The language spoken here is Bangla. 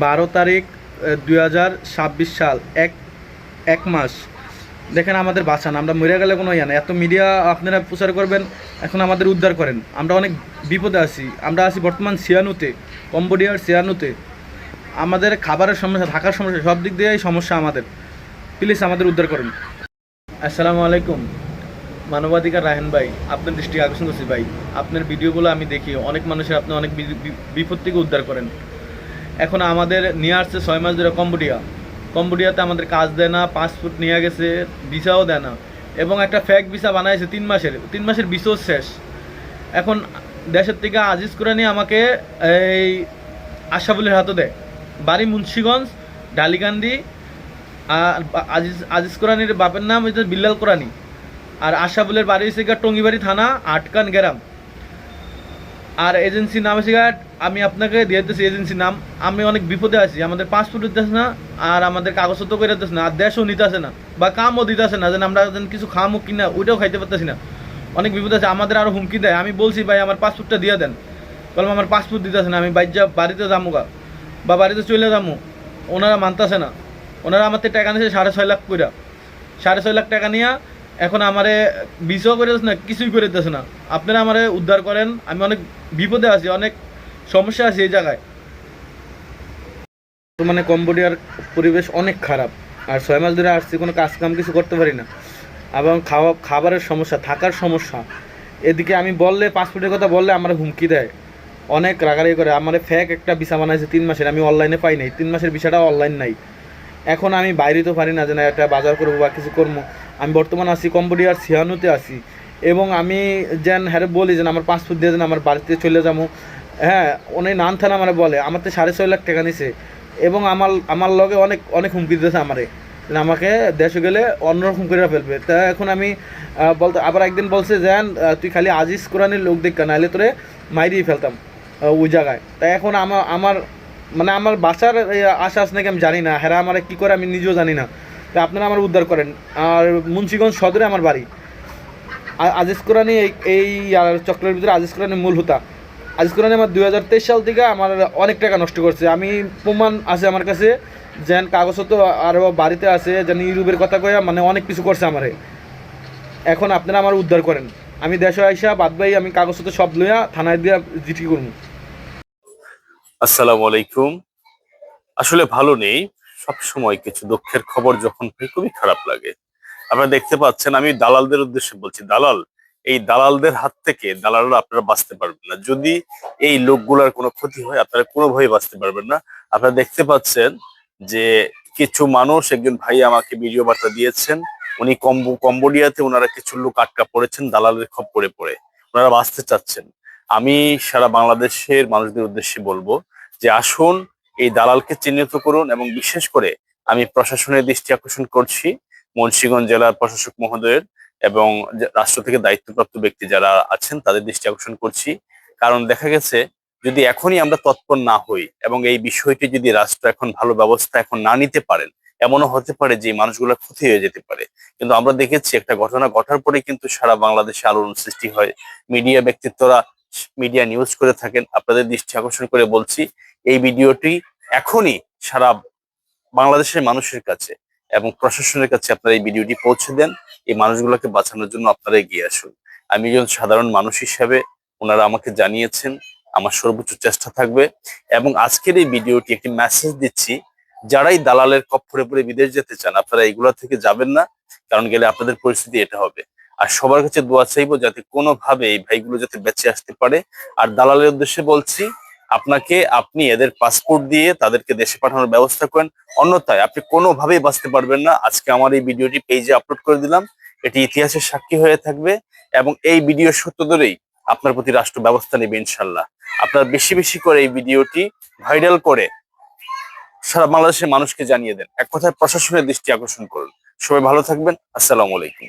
বারো তারিখ দুই হাজার ছাব্বিশ সাল, এক এক মাস। দেখেন আমাদের বাঁচান আমরা মরে গেলে কোনো ইয়া না। এত মিডিয়া আপনারা প্রচার করবেন, এখন আমাদের উদ্ধার করেন। আমরা অনেক বিপদে আছি। আমরা আছি বর্তমান সিয়ানুতে কম্বোডিয়ার সিয়ানুতে আমাদের খাবারের সমস্যা, থাকার সমস্যা, সব দিক দিয়েই সমস্যা আমাদের। প্লিজ আমাদের উদ্ধার করুন। আসসালামু আলাইকুম। মানবাধিকার রাহেন ভাই, আপনার দৃষ্টি আকর্ষণ করছি ভাই। আপনার ভিডিওগুলো আমি দেখি। অনেক মানুষের আপনি অনেক বিপদ থেকে উদ্ধার করেন। এখন আমাদের নিয়ে আসছে ছয় মাস ধরে কম্বোডিয়া। কম্বোডিয়াতে আমাদের কাজ দেয় না পাসপোর্ট নিয়ে গেছে, ভিসাও দেয় না। এবং একটা ফ্যাক ভিসা বানাইছে তিন মাসের। তিন মাসের ভিসাও শেষ। এখন দেশের থেকে আজিজ কোরআনি আমাকে এই আশাফুলের হাতে দেয়। বাড়ি মুন্সীগঞ্জ ডালিকান্দি আর আজিজ আজিজ কোরআনির বাপের নাম হচ্ছে বিল্লাল কোরআনি। আর আশাফুলের বাড়ি হচ্ছে টঙ্গিবাড়ি থানা, আটকান গ্রাম। আর এজেন্সির নাম হচ্ছে আমি আপনাকে দিয়ে দিতেছি এজেন্সির নাম, আমি অনেক বিপদে আছি, আমাদের পাসপোর্ট দিতেছে না, আর আমাদের কাগজপত্র করে দিতেছে না, আর দেশও নিতেছে না, বা কামও দিতেছে না, যেন আমরা যেন কিছু খামো কিনা, ওইটাও খাইতে পারতেছি না। অনেক বিপদ আছে, আমাদের আরও হুমকি দেয়। আমি বলছি, ভাই, আমার পাসপোর্টটা দিয়ে দেন। বললাম, আমার পাসপোর্ট দিতেছে না, আমি বাইজা বাড়িতে যাব গা, বা বাড়িতে চলে যাব ওনারা মানতেছে না। ওনারা আমার টাকা নিয়েছে সাড়ে ছয় লাখ কইরা। সাড়ে ছয় লাখ টাকা নিয়ে এখন আমারে বিষও করে দিচ্ছে না, কিছুই করে দিতেছে না। আপনারা আমারে উদ্ধার করেন, আমি অনেক বিপদে আছি, অনেক সমস্যা আছে এই জায়গায়। মানে কম্বোডিয়ার পরিবেশ অনেক খারাপ। আর ছয় মাস ধরে আসছি, কোনো কাজ কাম কিছু করতে পারি না। এবং খাওয়া, খাবারের সমস্যা, থাকার সমস্যা। এদিকে আমি বললে পাসপোর্টের কথা বললে আমার হুমকি দেয়। অনেক রাগারাগি করে, আমার ফ্যাক একটা ভিসা বানাইছে তিন মাসের, আমি অনলাইনে পাই নাই। তিন মাসের ভিসাটা অনলাইন নাই। এখন আমি বাইরে তো পারি না যে, না একটা বাজার করব বা কিছু করব। আমি বর্তমান আছি কম্বোডিয়ার সিয়ানুতে আছি। এবং আমি যেন হ্যাঁ বলি যে আমার পাসপোর্ট দিয়ে যেন আমার বাড়িতে চলে যাব। হ্যাঁ উনি নান থানা আমার বলে আমার তো সাড়ে ছয় লাখ টাকা নিছে। এবং আমার আমার লগে অনেক অনেক হুমকি দিতেছে আমারে। আমাকে দেশে গেলে অন্যরকম করে ফেলবে। তা এখন আমি বলতে, আবার একদিন বলছে যে তুই খালি আজিজ কোরআনের লোক দেখ নাহলে তোরে মাইরিয়ে ফেলতাম ওই জায়গায়। তাই এখন আমার আমার মানে আমার বাসার আছে নাকি আমি জানি না। হেরা আমার কী করে আমি নিজেও জানি না। তো আপনারা আমার উদ্ধার করেন। আর মুন্সিগঞ্জ সদরে আমার বাড়ি। আজিজ কোরআনি এই এই চক্রের ভিতরে আজিজ কোরআনি মূল হুতা। আজিজ আমার দুই হাজার তেইশ সাল থেকে আমার অনেক টাকা নষ্ট করছে। আমি প্রমাণ আছে আমার কাছে, যেন কাগজ তো আরও বাড়িতে আছে, যেন ইউরোপের কথা কয়ে মানে অনেক কিছু করছে আমারে। এখন আপনারা আমার উদ্ধার করেন। আমি দেশে আইসা বাদ ভাই আমি কাগজ তো সব লইয়া থানায় দিয়া জিটি করব। আসসালামু আলাইকুম। আসলে ভালো নেই। সব সময় কিছু দুঃখের খবর যখন খুবই খারাপ লাগে। আপনারা দেখতে পাচ্ছেন আমি দালালদের উদ্দেশ্যে বলছি, দালাল এই দালালদের হাত থেকে দালালরা আপনারা বাঁচতে পারবেন না। যদি এই লোকগুলার কোনো ক্ষতি হয়, আপনারা কোনোভাবেই বাঁচতে পারবেন না। আপনারা দেখতে পাচ্ছেন যে কিছু মানুষ, একজন ভাই আমাকে ভিডিও বার্তা দিয়েছেন। উনি কম্বো, কম্বোডিয়াতে ওনারা কিছু লোক আটকা পড়েছেন, দালালের খপ্পরে পড়ে ওনারা বাঁচতে চাচ্ছেন। আমি সারা বাংলাদেশের মানুষদের উদ্দেশ্যে বলব যে আসুন, এই দালালকে চিহ্নিত করুন এবং বিশেষ করে আমি প্রশাসনের দৃষ্টি আকর্ষণ করছি। মুন্সিগঞ্জ জেলার প্রশাসক মহোদয়ের এবং রাষ্ট্র থেকে দায়িত্বপ্রাপ্ত ব্যক্তি যারা আছেন, তাদের দৃষ্টি আকর্ষণ করছি। কারণ দেখা গেছে, যদি এখনই আমরা তৎপর না হই এবং এই বিষয়টি যদি রাষ্ট্র এখন ভালো ব্যবস্থা এখন না নিতে পারেন, এমনও হতে পারে যে মানুষগুলো ক্ষতি হয়ে যেতে পারে। কিন্তু আমরা দেখেছি একটা ঘটনা ঘটার পরে কিন্তু সারা বাংলাদেশে আলোড়ন সৃষ্টি হয়। মিডিয়া ব্যক্তিত্বরা মিডিয়া নিউজ করে থাকেন। আপনাদের দৃষ্টি আকর্ষণ করে বলছি, এই ভিডিওটি এখনই সারা বাংলাদেশের মানুষের কাছে এবং প্রশাসনের কাছে আপনারা এই ভিডিওটি পৌঁছে দেন, এই মানুষগুলোকে বাঁচানোর জন্য আপনারা এগিয়ে আসুন। আমি একজন সাধারণ মানুষ হিসাবে, ওনারা আমাকে জানিয়েছেন, আমার সর্বোচ্চ চেষ্টা থাকবে এবং আজকের এই ভিডিওটি একটি মেসেজ দিচ্ছি, যারাই দালালের কপ্পরে পরে বিদেশ যেতে চান, আপনারা এইগুলা থেকে যাবেন না, কারণ গেলে আপনাদের পরিস্থিতি এটা হবে। আর সবার কাছে দোয়া চাইব যাতে কোনোভাবে এই ভাইগুলো যাতে বেঁচে আসতে পারে। আর দালালের উদ্দেশ্যে বলছি আপনাকে, আপনি এদের পাসপোর্ট দিয়ে তাদেরকে দেশে পাঠানোর ব্যবস্থা করেন। অন্যথায় আপনি কোনোভাবেই বাঁচতে পারবেন না। আজকে আমার এই ভিডিওটি পেজে আপলোড করে দিলাম। এটি ইতিহাসের সাক্ষী হয়ে থাকবে এবং এই ভিডিও সত্য ধরেই আপনার প্রতি রাষ্ট্র ব্যবস্থা নেবে ইনশাল্লাহ। আপনার বেশি বেশি করে এই ভিডিওটি ভাইরাল করে সারা বাংলাদেশের মানুষকে জানিয়ে দেন। এক কথায় প্রশাসনের দৃষ্টি আকর্ষণ করুন। সবাই ভালো থাকবেন। আসসালামু আলাইকুম।